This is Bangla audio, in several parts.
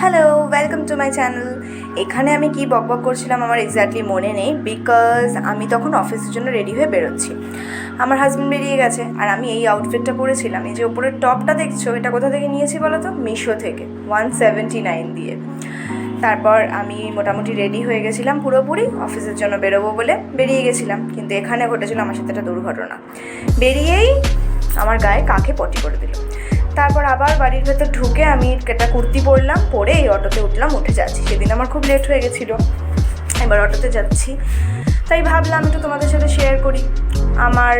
Hello welcome to my channel এখানে আমি কি বকবক করছিলাম আমার এক্স্যাক্টলি মনে নেই বিকজ আমি তখন অফিসের জন্য রেডি হয়ে বেরোচ্ছি। আমার হাজব্যান্ড বেরিয়ে গেছে, আর আমি এই আউটফিটটা পরেছিলাম। এই যে ওপরের টপটা দেখছ, এটা কোথা থেকে নিয়েছি বলো তো? মিশো থেকে ওয়ান সেভেন্টি নাইন দিয়ে। তারপর আমি মোটামুটি রেডি হয়ে গেছিলাম পুরোপুরি অফিসের জন্য বেরোবো বলে বেরিয়ে গেছিলাম। কিন্তু এখানে ঘটেছিল আমার সাথে একটা দুর্ঘটনা। বেরিয়েই আমার গায়ে কাকে পটি করে দিল? তারপর আবার বাড়ির ভেতর ঢুকে আমি একটা কুর্তি পরলাম, পরে এই অটোতে উঠলাম, উঠে যাচ্ছি। সেদিন আমার খুব লেট হয়ে গেছিল। এবার অটোতে যাচ্ছি। তাই ভাবলাম একটু তোমাদের সাথে শেয়ার করি। আমার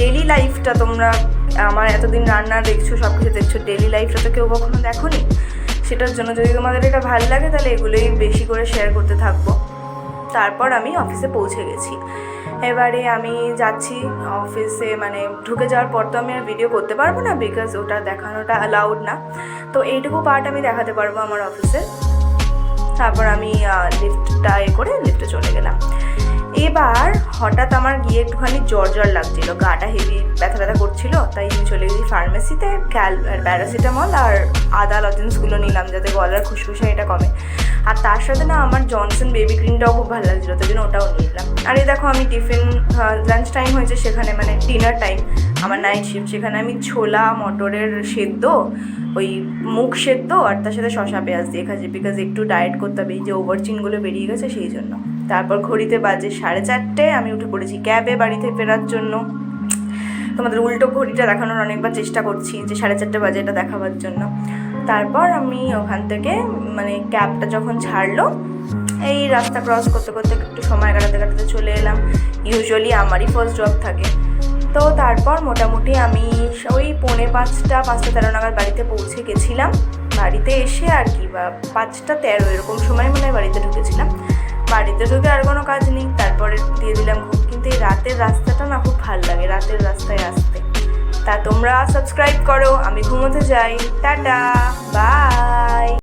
ডেলি লাইফটা তোমরা, আমার এতদিন রান্না দেখছ সব কিছু দেখছ ডেলি লাইফটা তো কেউ কখনো দেখোনি? সেটার জন্য যদি তোমাদের এটা ভালো লাগে, তাহলে এগুলোই বেশি করে শেয়ার করতে থাকব। তারপর আমি অফিসে পৌঁছে গেছি। এবারে আমি যাচ্ছি অফিসে মানে ঢুকে যাওয়ার পর তো আমি আর ভিডিও করতে পারব না বিকজ ওটা দেখানোটা অ্যালাউড না। তো এইটুকু পার্ট আমি দেখাতে পারব আমার অফিসে তারপর আমি লিফটটা এ করে লিফটে চলে গেলাম। এবার হঠাৎ আমার গিয়ে একটুখানি জ্বর জ্বর লাগছিল, গাটা হেভি ব্যথা ব্যথা করছিল, তাই আমি চলে গেছি ফার্মেসিতে ক্যাল প্যারাসিটামল আর আদা লজেন্সগুলো নিলাম যাতে গলার খুশখুশা এটা কমে। আর তার সাথে না আমার জনসন বেবি ক্রিমটাও খুব ভালো লাগছিল তাই জন্য ওটাও নিলাম। আর এই দেখো আমি টিফিন লাঞ্চ টাইম হয়েছে সেখানে মানে ডিনার টাইম আমার নাইট শিফট সেখানে আমি ছোলা, মটরের সেদ্ধ, ওই মুখ সেদ্ধ আর তার সাথে শশা পেঁয়াজ দিয়ে খাচ্ছি বিকজ একটু ডায়েট করতে হবে, এই যে ওভার চিনগুলো বেরিয়ে গেছে সেই জন্য। তারপর ঘড়িতে বাজে সাড়ে চারটে, আমি উঠে পড়েছি ক্যাবে বাড়িতে ফেরার জন্য। তোমাদের উল্টো ঘড়িটা দেখানোর অনেকবার চেষ্টা করছি যে সাড়ে চারটে বাজে এটা দেখাবার জন্য। তারপর আমি ওখান থেকে মানে ক্যাবটা যখন ছাড়লো, এই রাস্তা ক্রস করতে করতে একটু সময় কাটাতে কাটাতে চলে এলাম। ইউজুয়ালি আমারই ফার্স্ট জব থাকে। তো তারপর মোটামুটি আমি ওই পৌনে পাঁচটা পাঁচটা তেরো নাগাদ বাড়িতে পৌঁছে গেছিলাম। বাড়িতে এসে আর কি, বা পাঁচটা তেরো এরকম সময় মনে হয় বাড়িতে ঢুকেছিলাম। বাড়িতে ঢুকে আর কোনো কাজ নেই, তারপরে দিয়ে দিলাম ঘুম। কিন্তু এই রাতের রাস্তাটা না খুব ভালো লাগে, রাতের রাস্তায় আসতে। তা তোমরা সাবস্ক্রাইব করো আমি ঘুমোতে যাই। Tata bye